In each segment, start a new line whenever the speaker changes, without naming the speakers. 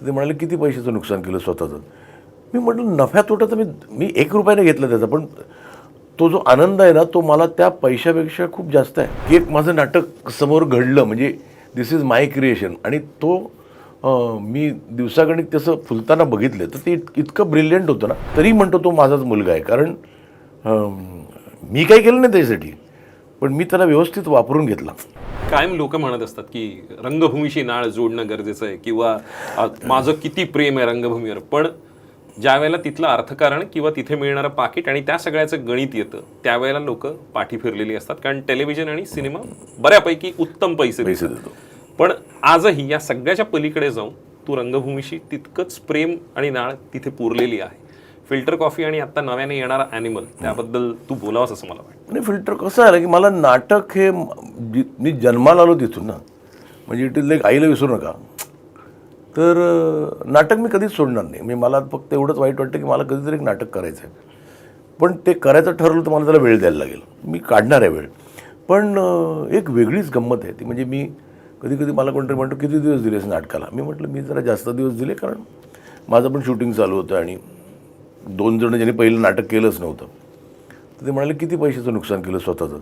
तर ते म्हणाले किती पैशाचं नुकसान केलं स्वतःचं? मी म्हटलं नफ्या तोटा तर मी मी एक रुपयाने घेतला त्याचा पण तो जो आनंद आहे ना तो मला त्या पैशापेक्षा खूप जास्त आहे. की एक माझं नाटक समोर घडलं म्हणजे दिस इज माय क्रिएशन आणि तो मी दिवसागणिक तसं फुलताना बघितलं तर ते इतकं ब्रिलियंट होतं ना तरी म्हणतो तो माझाच मुलगा आहे. कारण मी काही केलं नाही त्याच्यासाठी पण मी त्याला व्यवस्थित वापरून घेतला.
कायम लोक म्हणत असतात की रंगभूमीशी नाळ जोडणं गरजेचं आहे किंवा अ, माझं किती प्रेम आहे रंगभूमीवर. पण ज्या वेळेला तिथलं अर्थकारण किंवा तिथे मिळणारं पाकिट आणि त्या सगळ्याचं गणित येतं त्यावेळेला लोक पाठी फिरलेली असतात. कारण टेलिव्हिजन आणि सिनेमा बऱ्यापैकी उत्तम पैसे
पैसे. देतो.
पण आजही या सगळ्याच्या पलीकडे जाऊन तू रंगभूमीशी तितकंच प्रेम आणि नाळ तिथे पुरलेली आहे. फिल्टर कॉफी आणि आता नव्याने येणारा अॅनिमल त्याबद्दल तू बोलावंस असं मला वाटतं.
आणि फिल्टर कसं ना की मला नाटक हे म- जी- मी जन्माला आलो तिथून ना म्हणजे इट इज लाईक आईला विसरू नका. तर नाटक मी कधीच सोडणार नाही. म्हणजे मला फक्त एवढंच वाईट वाटतं की मला कधीतरी एक नाटक करायचं आहे. पण ते करायचं ठरवलं तर मला त्याला वेळ द्यायला लागेल. मी काढणार आहे वेळ. पण एक वेगळीच गंमत आहे ती. म्हणजे मी कधी कधी मला कोणतरी म्हणतो किती दिवस दिलेस नाटकाला? मी म्हटलं मी जरा जास्त दिवस दिले कारण माझं पण शूटिंग चालू होतं आणि दोन जण ज्यांनी पहिलं नाटक केलंच नव्हतं. तर ते म्हणाले किती पैशाचं नुकसान केलं स्वतःचं?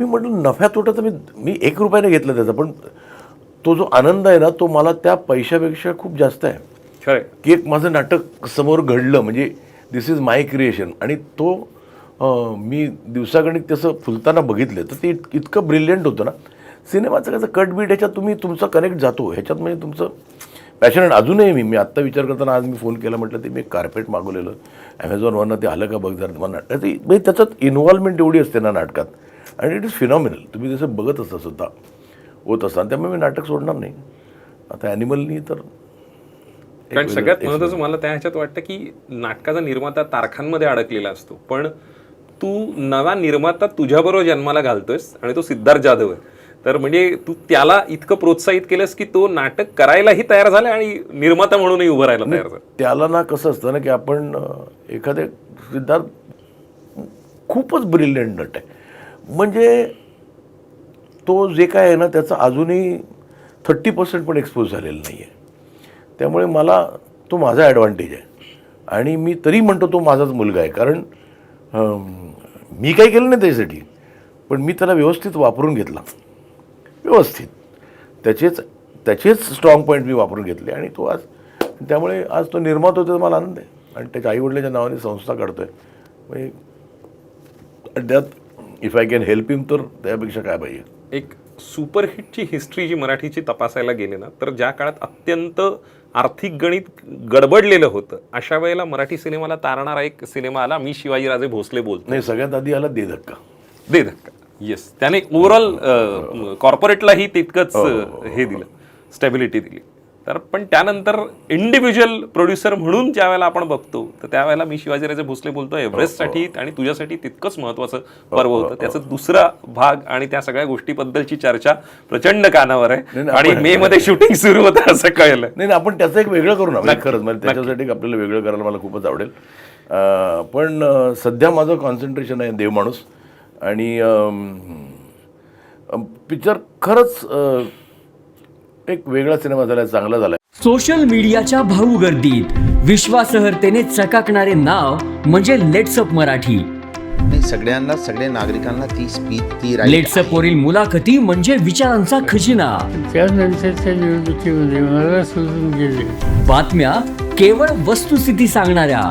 मी म्हटलं नफ्या तोटा तर मी मी एक रुपयाने घेतला त्याचा पण तो जो आनंद आहे ना तो मला त्या पैशापेक्षा खूप जास्त आहे. की एक माझं नाटक समोर घडलं म्हणजे दिस इज माय क्रिएशन आणि तो मी दिवसागणिक तसं फुलताना बघितलं तर ते इत- इतकं ब्रिलियंट होतं ना. सिनेमाचं कसं कट बीट ह्याच्यात तुम्ही तुमचा कनेक्ट जातो. ह्याच्यात म्हणजे तुमचं पॅशनेट अजूनही मी मी आत्ता विचार करताना आज मी फोन केला म्हटलं ते मी कार्पेट मागवलेलं. ॲमेझॉनवरनं ते आलं का बघ जरा मला नाटक. ते म्हणजे त्याच्यात इन्व्हॉल्वमेंट एवढी असते ना नाटकात. आणि इट इज फिनॉमिनल तुम्ही जसं बघत असता सुद्धा होत असता त्यामुळे मी नाटक सोडणार नाही. आता ॲनिमलनी तर
कारण सगळ्यात महत्वाचं मला त्या ह्याच्यात वाटतं की नाटकाचा निर्माता तारखांमध्ये अडकलेला असतो. पण तू नवा निर्माता तुझ्याबरोबर जन्माला घालतोयस आणि तो सिद्धार्थ जाधव आहे. तर म्हणजे तू त्याला इतकं प्रोत्साहित केलंस की तो नाटक करायलाही तयार झाला आणि निर्माता म्हणूनही उभं राहायला तयार झाला.
त्याला ना कसं असतं ना की आपण एखाद्या सिद्धार्थ खूपच ब्रिलियंट नट आहे. म्हणजे तो जे काय आहे ना त्याचा अजूनही थर्टी पर्सेंट पण एक्सपोज झालेला नाही आहे त्यामुळे मला तो माझा ॲडव्हान्टेज आहे. आणि मी तरी म्हणतो तो माझाच मुलगा आहे. कारण मी काही केलं नाही त्याच्यासाठी पण मी त्याला व्यवस्थित वापरून घेतला. व्यवस्थित. त्याचेच त्याचेच स्ट्रॉंग पॉईंट मी वापरून घेतले आणि तो आज त्यामुळे आज तो निर्माता होतो मला आनंद आहे. आणि त्याच्या आईवडिलाच्या नावाने संस्था काढतो आहे म्हणजे त्यात if I can help him तर त्यापेक्षा काय पाहिजे?
एक सुपरहिटची हिस्ट्री जी मराठीची तपासायला गेले ना तर ज्या काळात अत्यंत आर्थिक गणित गडबडलेलं होतं अशा वेळेला मराठी सिनेमाला तारणारा एक सिनेमा आला मी शिवाजीराजे भोसले बोलतो
नाही सगळ्यात आधी आला दे धक्का.
दे धक्का. येस त्याने ओव्हरऑल कॉर्पोरेटलाही तितकंच अ, हे दिलं. स्टॅबिलिटी दिली. तर पण त्यानंतर इंडिव्हिज्युअल प्रोड्युसर म्हणून ज्या वेळेला आपण बघतो तर त्यावेळेला मी शिवाजीराजे भोसले बोलतो एव्हरेस्टसाठी आणि तुझ्यासाठी तितकंच महत्वाचं पर्व होतं. त्याचा दुसरा भाग आणि त्या सगळ्या गोष्टीबद्दलची चर्चा प्रचंड कानावर आहे. आणि मे मध्ये शूटिंग सुरू होतं असं कळलं.
नाही आपण त्याचं एक वेगळं करू ना. म्हणजे खरंच म्हणजे त्याच्यासाठी आपल्याला वेगळं करायला मला खूपच आवडेल. पण सध्या माझं कॉन्सन्ट्रेशन आहे देव माणूस. आणि पिक्चर खरंच एक वेगळा सिनेमा झाला चांगला झाला.
सोशल मीडियाच्या भाऊ गर्दीत विश्वासहर्तेने चकाकणारे नाव म्हणजे लेट्सअप मराठी.
नाही सगळ्यांना सगळ्या नागरिकांना ती स्पीच ती
लेट्सअप वरील मुलाखती म्हणजे विचारांचा खजिना.
त्यानंतरच्या निवडणुकीमध्ये मला सोडून गेले.
बातम्या केवळ वस्तुस्थिती सांगणाऱ्या.